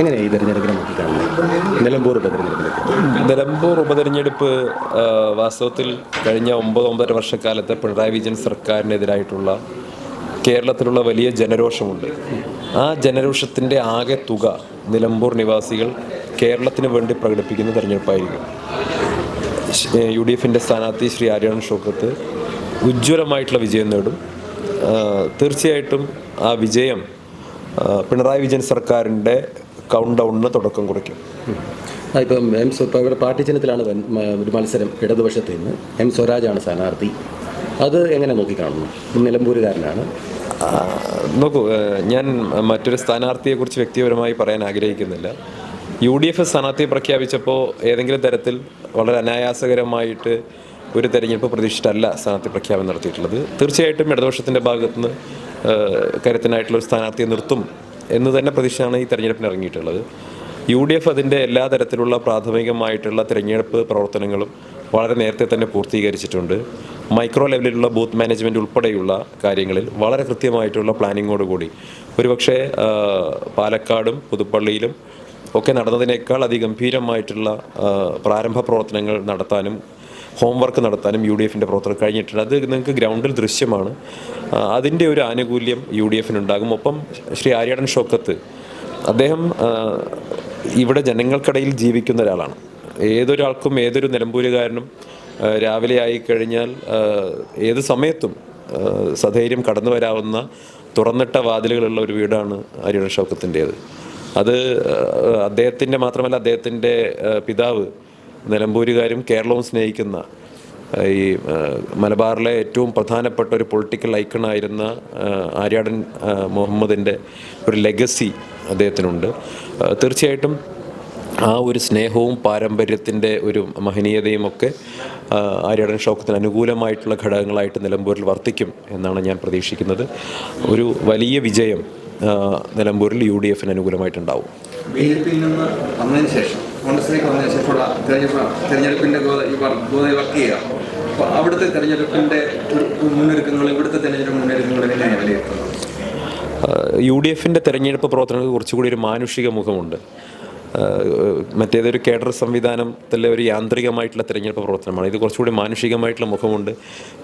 എങ്ങനെയാണ് ഈ തെരഞ്ഞെടുപ്പിനെ നോക്കിക്കാണുന്നത്? നിലമ്പൂർ ഉപതെരഞ്ഞെടുപ്പിനെ നിലമ്പൂർ ഉപതെരഞ്ഞെടുപ്പ് വാസ്തവത്തിൽ കഴിഞ്ഞ ഒമ്പത് ഒമ്പതര വർഷക്കാലത്തെ പിണറായി വിജയൻ സർക്കാരിനെതിരായിട്ടുള്ള കേരളത്തിലുള്ള വലിയ ജനരോഷമുണ്ട്. ആ ജനരോഷത്തിന്റെ ആകെ തുക നിലമ്പൂർ നിവാസികൾ കേരളത്തിന് വേണ്ടി പ്രകടിപ്പിക്കുന്ന തെരഞ്ഞെടുപ്പായിരിക്കും. യു ഡി എഫിന്റെ സ്ഥാനാർത്ഥി ശ്രീ ആര്യൻ ഷോക്കത്ത് ഉജ്ജ്വലമായിട്ടുള്ള വിജയം നേടും. തീർച്ചയായിട്ടും ആ വിജയം പിണറായി വിജയൻ സർക്കാരിന്റെ കൗണ്ട് ഡൗണിന് തുടക്കം കുറിക്കും. ഇപ്പം എം ഇപ്പം ഇവിടെ പാർട്ടി ചിഹ്നത്തിലാണ് ഒരു മത്സരം ഇടതുപക്ഷത്ത് നിന്ന്. എം സ്വരാജാണ് സ്ഥാനാർത്ഥി. അത് എങ്ങനെ നോക്കിക്കാണുന്നു? നിലമ്പൂരുകാരനാണ്. നോക്കൂ ഞാൻ മറ്റൊരു സ്ഥാനാർത്ഥിയെക്കുറിച്ച് വ്യക്തിപരമായി പറയാൻ ആഗ്രഹിക്കുന്നില്ല. യു ഡി എഫ് സ്ഥാനാർത്ഥിയെ പ്രഖ്യാപിച്ചപ്പോൾ ഏതെങ്കിലും തരത്തിൽ വളരെ അനായാസകരമായിട്ട് ഒരു തെരഞ്ഞെടുപ്പ് പ്രതീക്ഷിച്ചിട്ടല്ല സ്ഥാനാർത്ഥി പ്രഖ്യാപനം നടത്തിയിട്ടുള്ളത്. തീർച്ചയായിട്ടും ഇടതുപക്ഷത്തിന്റെ ഭാഗത്തുനിന്ന് കരുത്തനായിട്ടുള്ള ഒരു സ്ഥാനാർത്ഥിയെ നിർത്തും എന്ന് തന്നെ പ്രതീക്ഷയാണ് ഈ തെരഞ്ഞെടുപ്പിന് ഇറങ്ങിയിട്ടുള്ളത്. യു ഡി എഫ് അതിന്റെ എല്ലാ തരത്തിലുള്ള പ്രാഥമികമായിട്ടുള്ള തിരഞ്ഞെടുപ്പ് പ്രവർത്തനങ്ങളും വളരെ നേരത്തെ തന്നെ പൂർത്തീകരിച്ചിട്ടുണ്ട്. മൈക്രോ ലെവലിലുള്ള ബൂത്ത് മാനേജ്മെന്റ് ഉൾപ്പെടെയുള്ള കാര്യങ്ങളിൽ വളരെ കൃത്യമായിട്ടുള്ള പ്ലാനിങ്ങോടുകൂടി ഒരുപക്ഷെ പാലക്കാടും പുതുപ്പള്ളിയിലും ഒക്കെ നടന്നതിനേക്കാൾ അതിഗംഭീരമായിട്ടുള്ള പ്രാരംഭ പ്രവർത്തനങ്ങൾ നടത്താനും ഹോംവർക്ക് നടത്താനും യു ഡി എഫിന്റെ പ്രവർത്തനം കഴിഞ്ഞിട്ടുണ്ട് അത് നിങ്ങൾക്ക് ഗ്രൗണ്ടിൽ ദൃശ്യമാണ്. അതിന്റെ ഒരു ആനുകൂല്യം യു ഡി എഫിനുണ്ടാകും. ഒപ്പം ശ്രീ ആര്യാടൻ ഷോക്കത്ത് അദ്ദേഹം ഇവിടെ ജനങ്ങൾക്കിടയിൽ ജീവിക്കുന്ന ഒരാളാണ്. ഏതൊരാൾക്കും ഏതൊരു നിലമ്പൂരുകാരനും രാവിലെ ആയി കഴിഞ്ഞാൽ ഏത് സമയത്തും സധൈര്യം കടന്നു വരാവുന്ന തുറന്നിട്ട വാതിലുകളുള്ള ഒരു വീടാണ് ആര്യാടൻ ഷൗക്കത്തിന്റേത് അത് അദ്ദേഹത്തിന്റെ മാത്രമല്ല അദ്ദേഹത്തിന്റെ പിതാവ് നിലമ്പൂരുകാരും കേരളവും സ്നേഹിക്കുന്ന ഈ മലബാറിലെ ഏറ്റവും പ്രധാനപ്പെട്ട ഒരു പൊളിറ്റിക്കൽ ഐക്കണായിരുന്ന ആര്യാടൻ മുഹമ്മദിന്റെ ഒരു ലെഗസി അദ്ദേഹത്തിനുണ്ട്. തീർച്ചയായിട്ടും ആ ഒരു സ്നേഹവും പാരമ്പര്യത്തിന്റെ ഒരു മഹനീയതയും ഒക്കെ ആര്യാടൻ ഷൗക്കത്തിന് അനുകൂലമായിട്ടുള്ള ഘടകങ്ങളായിട്ട് നിലമ്പൂരിൽ വർത്തിക്കും എന്നാണ് ഞാൻ പ്രതീക്ഷിക്കുന്നത്. ഒരു വലിയ വിജയം നിലമ്പൂരിൽ യു ഡി എഫിന് അനുകൂലമായിട്ടുണ്ടാവും. ബി ജെ പിയിൽ നിന്ന് വന്നതിന് ശേഷം കോൺഗ്രസിലേക്ക് വന്നതിന് ശേഷമുള്ള തെരഞ്ഞെടുപ്പ് തെരഞ്ഞെടുപ്പിന്റെ ഗോത ഈ വർ- ഗോതയിൽ വർക്ക് ചെയ്യുക. അപ്പോൾ അവിടുത്തെ തെരഞ്ഞെടുപ്പിന്റെ മുന്നൊരുക്കങ്ങൾ ഇവിടുത്തെ തെരഞ്ഞെടുപ്പ് മുന്നൊരുക്കങ്ങൾ എങ്ങനെയാണ് വിലയിരുത്തുന്നത്? യു ഡി എഫിന്റെ തെരഞ്ഞെടുപ്പ് പ്രവർത്തനങ്ങൾക്ക് കുറച്ചുകൂടി ഒരു മാനുഷിക മുഖമുണ്ട്. മറ്റേതൊരു കേഡർ സംവിധാനത്തിലെ ഒരു യാന്ത്രികമായിട്ടുള്ള തിരഞ്ഞെടുപ്പ് പ്രവർത്തനമാണ്. ഇത് കുറച്ചുകൂടി മാനുഷികമായിട്ടുള്ള മുഖമുണ്ട്.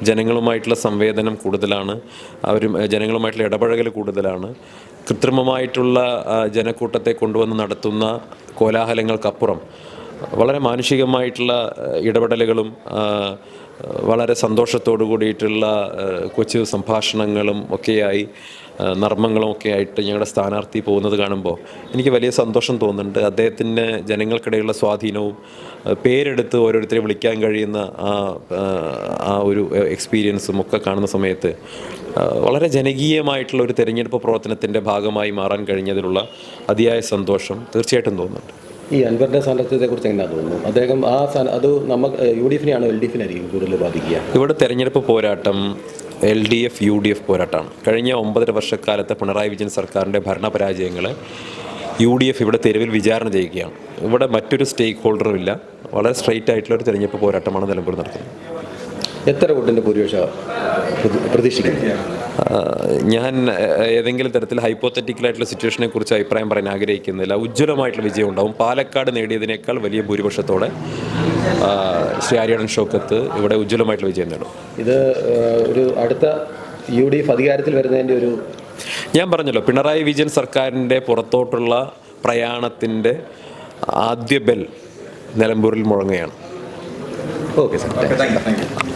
ജനങ്ങളുമായിട്ടുള്ള സംവേദനം കൂടുതലാണ്. അവർ ജനങ്ങളുമായിട്ടുള്ള ഇടപഴകൽ കൂടുതലാണ്. കൃത്രിമമായിട്ടുള്ള ജനക്കൂട്ടത്തെ കൊണ്ടുവന്ന് നടത്തുന്ന കോലാഹലങ്ങൾക്കപ്പുറം വളരെ മാനുഷികമായിട്ടുള്ള ഇടപെടലുകളും വളരെ സന്തോഷത്തോടു കൂടിയിട്ടുള്ള കൊച്ചു സംഭാഷണങ്ങളും ഒക്കെയായി നർമ്മങ്ങളും ഒക്കെ ആയിട്ട് ഞങ്ങളുടെ സ്ഥാനാർത്ഥി പോകുന്നത് കാണുമ്പോൾ എനിക്ക് വലിയ സന്തോഷം തോന്നുന്നുണ്ട്. അദ്ദേഹത്തിന് ജനങ്ങൾക്കിടയിലുള്ള സ്വാധീനവും പേരെടുത്ത് ഓരോരുത്തരെ വിളിക്കാൻ കഴിയുന്ന ആ, ആ ഒരു എക്സ്പീരിയൻസും ഒക്കെ കാണുന്ന സമയത്ത് വളരെ ജനകീയമായിട്ടുള്ള ഒരു തെരഞ്ഞെടുപ്പ് പ്രവർത്തനത്തിന്റെ ഭാഗമായി മാറാൻ കഴിഞ്ഞതിലുള്ള അതിയായ സന്തോഷം തീർച്ചയായിട്ടും തോന്നുന്നുണ്ട്. ഈ അൻവറിന്റെ കുറിച്ച് എങ്ങനെയാണ് തോന്നുന്നു? അദ്ദേഹം ആ അത് നമുക്ക് യു ഡി എഫിനെയാണോ എൽ ഡി എഫിനായിരിക്കും കൂടുതൽ ബാധിക്കുക. ഇവിടെ തെരഞ്ഞെടുപ്പ് പോരാട്ടം L D F U D F പോരാട്ടമാണ്. കഴിഞ്ഞ ഒമ്പതര വർഷക്കാലത്തെ പിണറായി വിജയൻ സർക്കാരിന്റെ ഭരണപരാജയങ്ങളെ യു ഡി എഫ് ഇവിടെ തെരുവിൽ വിചാരണ ചെയ്യുകയാണ്. ഇവിടെ മറ്റൊരു സ്റ്റേക്ക് ഹോൾഡറും ഇല്ല. വളരെ സ്ട്രെയിറ്റ് ആയിട്ടുള്ള ഒരു തെരഞ്ഞെടുപ്പ് പോരാട്ടമാണ് നിലമ്പൂർ നടക്കുന്നത് എത്ര വോട്ടിന്റെ ഭൂരിപക്ഷം പ്രതീക്ഷിക്കുന്നത് ഞാൻ ഏതെങ്കിലും തരത്തിൽ ഹൈപ്പോത്തറ്റിക്കലായിട്ടുള്ള സിറ്റുവേഷനെ കുറിച്ച് അഭിപ്രായം പറയാൻ ആഗ്രഹിക്കുന്നില്ല. ഉജ്ജ്വലമായിട്ടുള്ള വിജയം ഉണ്ടാവും. പാലക്കാട് നേടിയതിനേക്കാൾ വലിയ ഭൂരിപക്ഷത്തോടെ ശ്രീ ആര്യടൻ ഷോക്കത്ത് ഇവിടെ ഉജ്ജ്വലമായിട്ടുള്ള വിജയം നേടും. ഇത് ഒരു അടുത്ത യു ഡി എഫ് അധികാരത്തിൽ വരുന്നതിന്റെ ഒരു ഞാൻ പറഞ്ഞല്ലോ പിണറായി വിജയൻ സർക്കാരിന്റെ പുറത്തോട്ടുള്ള പ്രയാണത്തിന്റെ ആദ്യ ബെൽ നിലമ്പൂരിൽ മുഴങ്ങുകയാണ്. Okay sir. Thank you.